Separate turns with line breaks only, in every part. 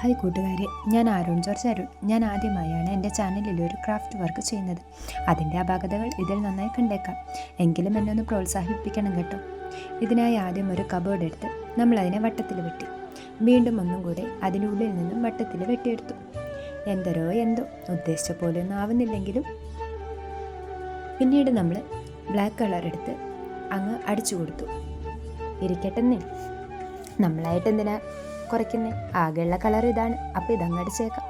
Hi കൂട്ടുകാരെ ഞാൻ Arun George Arun. ഞാൻ ആദ്യമായാണ് എന്റെ ചാനലിൽ ഒരു ക്രാഫ്റ്റ് വർക്ക് ചെയ്യുന്നത്. അതിന്റെ അപാകതകൾ ഇതിൽ നന്നായി കണ്ടേക്കാം. എങ്കിലും എന്നെ ഒന്ന് പ്രോത്സാഹിപ്പിക്കണം കേട്ടോ. ഇതിനായി ആദ്യം ഒരു കബോർഡ് എടുത്ത് നമ്മൾ അതിനെ വട്ടത്തിൽ വെട്ടി. വീണ്ടും ഒന്നും കൂടെ അതിനുള്ളിൽ നിന്നും വട്ടത്തിൽ വെട്ടിയെടുത്തു. എന്തരോ എന്തോ ഉദ്ദേശിച്ച പോലെയൊന്നും ആവുന്നില്ലെങ്കിലും. പിന്നീട് നമ്മൾ ബ്ലാക്ക് കളർ എടുത്ത് അങ്ങ് അടിച്ചു കൊടുത്തു. ഇരിക്കട്ടെന്നേ നമ്മളായിട്ട് എന്തിനാ കുറയ്ക്കുന്നേ. ആകെയുള്ള കളർ ഇതാണ്. അപ്പോൾ ഇതങ്ങടിച്ചേക്കാം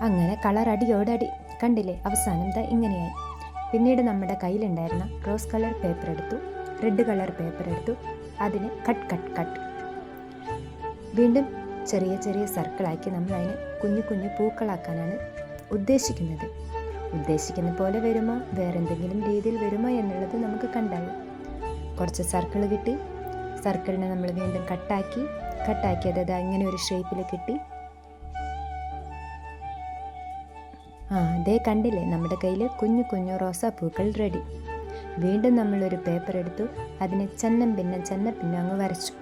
അങ്ങനെ കളർ അടിയോടടി. കണ്ടില്ലേ? അവസാനം ദാ ഇങ്ങനെയായി. പിന്നീട് നമ്മുടെ കയ്യിലുണ്ടായിരുന്ന റോസ് കളർ പേപ്പർ എടുത്തു. റെഡ് കളർ പേപ്പർ എടുത്തു. അതിന് കട്ട് കട്ട് കട്ട് വീണ്ടും ചെറിയ ചെറിയ സർക്കിളാക്കി നമ്മൾ അതിനെ കുഞ്ഞു കുഞ്ഞു പൂക്കളാക്കാനാണ് ഉദ്ദേശിക്കുന്നത്. ഉദ്ദേശിക്കുന്ന പോലെ വരുമോ? വേറെന്തെങ്കിലും രീതിയിൽ വരുമോ എന്നുള്ളത് നമുക്ക് കണ്ടാലും കുറച്ച് സർക്കിൾ കിട്ടി. സർക്കിളിനെ നമ്മൾ വീണ്ടും കട്ടാക്കി കട്ടാക്കി അതായത് ഇങ്ങനെ ഒരു ഷേപ്പിൽ കിട്ടി. ആ അതേ കണ്ടില്ലേ? നമ്മുടെ കയ്യിൽ കുഞ്ഞു കുഞ്ഞു റോസാപ്പൂക്കൾ റെഡി വീണ്ടും നമ്മളൊരു പേപ്പർ എടുത്തു. അതിനെ ചന്നം പിന്നെ ചെന്ന പിന്നെ അങ്ങ് വരച്ചു.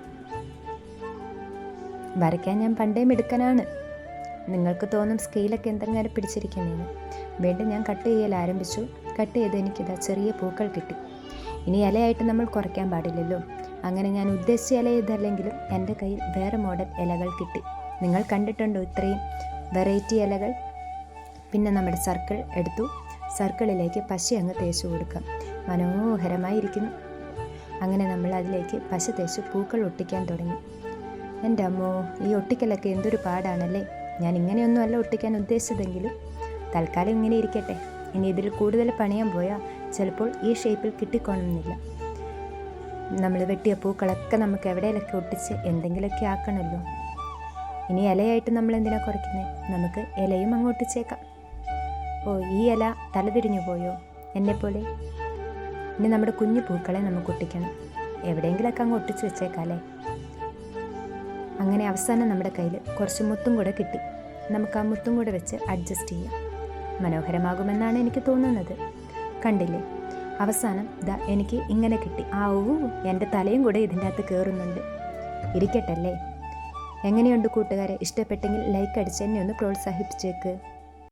വരയ്ക്കാൻ ഞാൻ പണ്ടേ മിടുക്കനാണ്. നിങ്ങൾക്ക് തോന്നും സ്കെയിലൊക്കെ എന്തെങ്കിലും പിടിച്ചിരിക്കുന്നതെന്ന് വീണ്ടും ഞാൻ കട്ട് ചെയ്യൽ ആരംഭിച്ചു. കട്ട് ചെയ്ത് എനിക്കിതാ ചെറിയ പൂക്കൾ കിട്ടി. ഇനി ഇലയായിട്ട് നമ്മൾ കുറയ്ക്കാൻ പാടില്ലല്ലോ. അങ്ങനെ ഞാൻ ഉദ്ദേശിച്ച ഇല എന്റെ കയ്യിൽ വേറെ മോഡൽ ഇലകൾ കിട്ടി. നിങ്ങൾ കണ്ടിട്ടുണ്ടോ ഇത്രയും വെറൈറ്റി ഇലകൾ? പിന്നെ നമ്മുടെ സർക്കിൾ എടുത്തു. സർക്കിളിലേക്ക് പശ അങ്ങ് തേച്ച് കൊടുക്കാം. മനോഹരമായിരിക്കുന്നു അങ്ങനെ നമ്മൾ അതിലേക്ക് പശ തേച്ച് പൂക്കൾ ഒട്ടിക്കാൻ തുടങ്ങി. എന്റെ അമ്മോ ഈ ഒട്ടിക്കലൊക്കെ എന്തൊരു പാടാണല്ലേ? ഞാൻ ഇങ്ങനെയൊന്നും അല്ല ഒട്ടിക്കാൻ ഉദ്ദേശിച്ചതെങ്കിലും തൽക്കാലം ഇങ്ങനെ ഇരിക്കട്ടെ. ഇനി ഇതിൽ കൂടുതൽ പണിയാൻ പോയാൽ ചിലപ്പോൾ ഈ ഷേപ്പിൽ കിട്ടിക്കോണമെന്നില്ല നമ്മൾ വെട്ടിയ പൂക്കളൊക്കെ നമുക്ക് എവിടെയൊക്കെ ഒട്ടിച്ച് എന്തെങ്കിലുമൊക്കെ ആക്കണമല്ലോ. ഇനി ഇലയായിട്ട് നമ്മൾ എന്തിനാ കുറയ്ക്കുന്നത് നമുക്ക് ഇലയും അങ്ങ് ഒട്ടിച്ചേക്കാം. ഓ ഈ ഇല തലതിരിഞ്ഞു പോയോ? എന്നെപ്പോലെ ഇനി നമ്മുടെ കുഞ്ഞു പൂക്കളെ നമുക്ക് ഒട്ടിക്കണം. എവിടെയെങ്കിലൊക്കെ അങ്ങ് ഒട്ടിച്ച് വെച്ചേക്കാല്ലേ? അങ്ങനെ അവസാനം നമ്മുടെ കയ്യിൽ കുറച്ച് മുത്തും കൂടെ കിട്ടി. നമുക്ക് ആ മുത്തും കൂടെ വെച്ച് അഡ്ജസ്റ്റ് ചെയ്യാം. മനോഹരമാകുമെന്നാണ് എനിക്ക് തോന്നുന്നത്. കണ്ടില്ലേ? അവസാനം ദാ എനിക്ക് ഇങ്ങനെ കിട്ടി. ആ ഊ എന്റെ തലയും കൂടെ ഇതിന്റെ അകത്ത് കയറുന്നുണ്ട് ഇരിക്കട്ടല്ലേ? എങ്ങനെയുണ്ട് കൂട്ടുകാരെ? ഇഷ്ടപ്പെട്ടെങ്കിൽ ലൈക്ക് അടിച്ച് എന്നെ ഒന്ന് പ്രോത്സാഹിപ്പിച്ചേക്ക്.